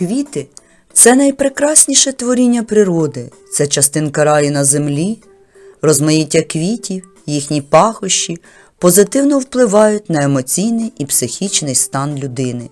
Квіти це найпрекрасніше творіння природи, це частинка раю на землі. Розмаїття квітів, їхні пахощі позитивно впливають на емоційний і психічний стан людини.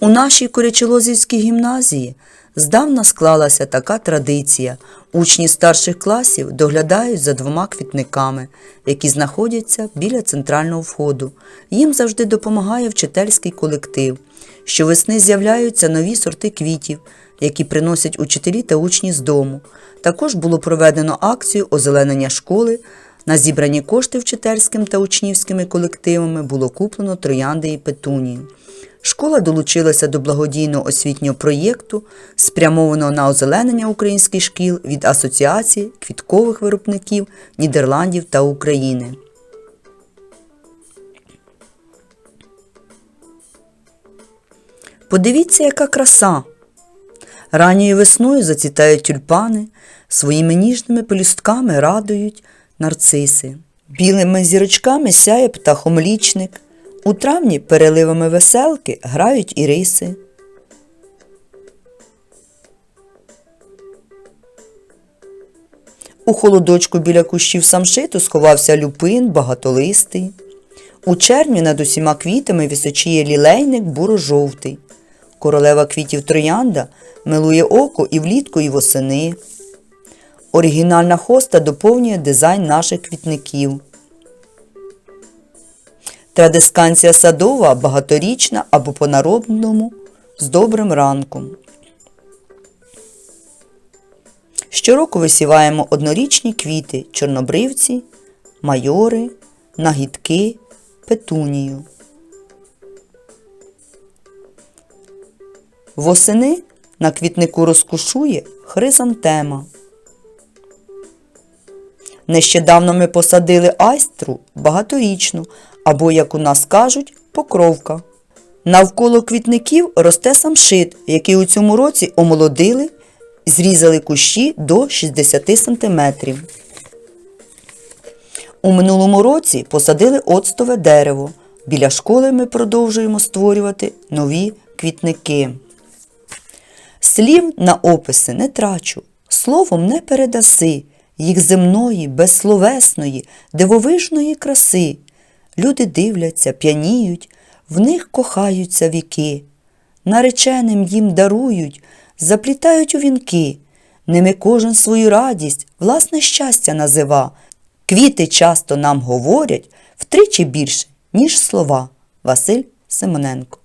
У нашій Курячолозівській гімназії здавна склалася така традиція. Учні старших класів доглядають за двома квітниками, які знаходяться біля центрального входу. Їм завжди допомагає вчительський колектив. Щовесни з'являються нові сорти квітів, які приносять учителі та учні з дому. Також було проведено акцію озеленення школи. На зібрані кошти вчительським та учнівськими колективами було куплено троянди і петунії. Школа долучилася до благодійного освітнього проєкту, спрямованого на озеленення українських шкіл від Асоціації квіткових виробників Нідерландів та України. Подивіться, яка краса! Ранньою весною зацвітають тюльпани, своїми ніжними пелюстками радують нарциси. Білими зірочками сяє птахомлічник. У травні переливами веселки грають іриси. У холодочку біля кущів самшиту сховався люпин багатолистий. У червні над усіма квітами височіє лілейник буро-жовтий. Королева квітів троянда милує око і влітку, і восени. Оригінальна хоста доповнює дизайн наших квітників. Традисканція садова багаторічна або по народному з добрим ранком. Щороку висіваємо однорічні квіти чорнобривці, майори, нагідки, петунію. Восени на квітнику розкушує хризантема. Нещодавно ми посадили айстру багаторічну, або, як у нас кажуть, покровка. Навколо квітників росте самшит, який у цьому році омолодили зрізали кущі до 60 см. У минулому році посадили оцтове дерево. Біля школи ми продовжуємо створювати нові квітники. Слів на описи не трачу, словом не передаси їх земної, безсловесної, дивовижної краси. Люди дивляться, п'яніють, в них кохаються віки. Нареченим їм дарують, заплітають у вінки. Ними кожен свою радість, власне щастя назива. Квіти часто нам говорять втричі більше, ніж слова. Василь Симоненко